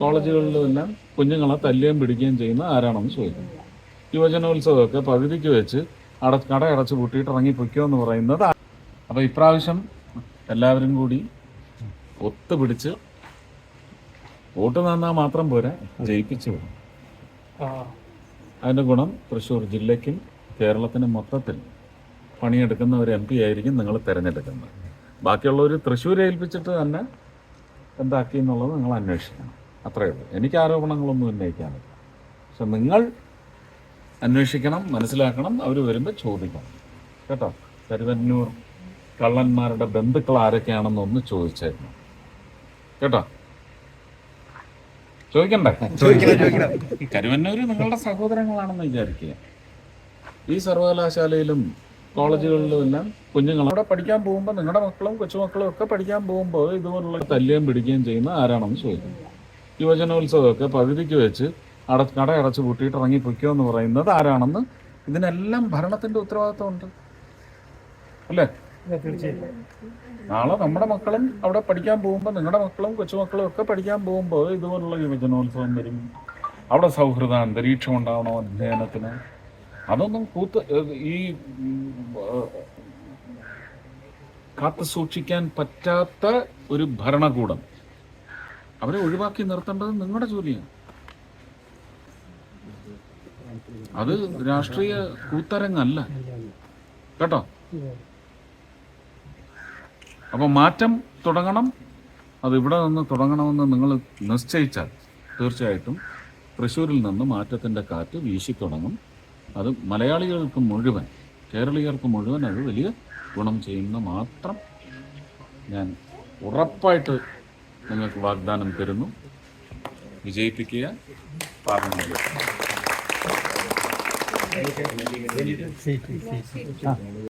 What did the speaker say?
കോളേജുകളിലും തന്നെ കുഞ്ഞുങ്ങളെ തല്ലുകയും പിടിക്കുകയും ചെയ്യുന്ന ആരാണെന്ന് ചോദിക്കും. യുവജനോത്സവമൊക്കെ പകുതിക്ക് വെച്ച് അട കട അടച്ച് പൂട്ടിയിട്ട് ഇറങ്ങി പൊയ്ക്കോ എന്ന് പറയുന്നത് അപ്പോൾ അപ്പൊ ഇപ്രാവശ്യം എല്ലാവരും കൂടി ഒത്തുപിടിച്ച് വോട്ട് നന്നാൽ മാത്രം പോരാ ജയിപ്പിച്ചു വിടും. അതിന്റെ ഗുണം തൃശ്ശൂർ ജില്ലയ്ക്കും കേരളത്തിനും മൊത്തത്തിൽ പണിയെടുക്കുന്ന ഒരു എം പി ആയിരിക്കും നിങ്ങൾ തിരഞ്ഞെടുക്കുന്നത്. ബാക്കിയുള്ളവർ തൃശ്ശൂർ ഏൽപ്പിച്ചിട്ട് തന്നെ എന്താക്കി എന്നുള്ളത് നിങ്ങൾ അന്വേഷിക്കണം. അത്രയേ ഉള്ളൂ. എനിക്ക് ആരോപണങ്ങളൊന്നും ഉന്നയിക്കാനില്ല പക്ഷെ നിങ്ങൾ അന്വേഷിക്കണം മനസ്സിലാക്കണം അവർ വരുമ്പോൾ ചോദിക്കണം. കേട്ടോ? കരുവന്നൂർ കള്ളന്മാരുടെ ബന്ധുക്കൾ ആരൊക്കെയാണെന്ന് ഒന്ന് ചോദിച്ചായിരുന്നു. കേട്ടോ? ചോദിക്കണ്ടേ? കരുവന്നൂര് നിങ്ങളുടെ സഹോദരങ്ങളാണെന്ന് വിചാരിക്കുക. ഈ സർവകലാശാലയിലും കോളേജുകളിലും എല്ലാം കുഞ്ഞുങ്ങൾ അവിടെ പഠിക്കാൻ പോകുമ്പോൾ നിങ്ങളുടെ മക്കളും കൊച്ചുമക്കളും ഒക്കെ പഠിക്കാൻ പോകുമ്പോൾ ഇതുപോലുള്ള തല്ലുകയും പിടിക്കുകയും ചെയ്യുന്ന ആരാണെന്ന് ചോദിക്കും യുവജനോത്സവമൊക്കെ പകുതിക്ക് വെച്ച് അട കട അടച്ച് പൂട്ടിയിട്ട് ഇറങ്ങി പൊയ്ക്കോ എന്ന് പറയുന്നത് ആരാണെന്ന് ഇതിനെല്ലാം ഭരണത്തിന്റെ ഉത്തരവാദിത്വമുണ്ട് അല്ലേ നാളെ നമ്മുടെ മക്കളും അവിടെ പഠിക്കാൻ പോകുമ്പോൾ നിങ്ങളുടെ മക്കളും കൊച്ചുമക്കളും ഒക്കെ പഠിക്കാൻ പോകുമ്പോൾ ഇതുപോലുള്ള യുവജനോത്സവം വരും അവിടെ സൗഹൃദ അന്തരീക്ഷം ഉണ്ടാവണം അധ്യയനത്തിന് അതൊന്നും കൂത്ത് ഈ കാത്തു സൂക്ഷിക്കാൻ പറ്റാത്ത ഒരു ഭരണകൂടം അവരെ ഒഴിവാക്കി നിർത്തേണ്ടത് നിങ്ങളുടെ ജോലിയാണ്. അത് രാഷ്ട്രീയ കൂത്തരങ്ങല്ല. കേട്ടോ? അപ്പൊ മാറ്റം തുടങ്ങണം. അത് ഇവിടെ നിന്ന് തുടങ്ങണമെന്ന് നിങ്ങൾ നിശ്ചയിച്ചാൽ തീർച്ചയായിട്ടും തൃശ്ശൂരിൽ നിന്ന് മാറ്റത്തിന്റെ കാറ്റ് വീശിത്തുടങ്ങും. അത് മലയാളികൾക്ക് മുഴുവൻ കേരളീയർക്ക് മുഴുവൻ അത് വലിയ ഗുണം ചെയ്യുന്ന മാത്രം ഞാൻ ഉറപ്പായിട്ട് നിങ്ങൾക്ക് വാഗ്ദാനം തരുന്നു. വിജയിപ്പിക്കുക. പാർലമെന്റ്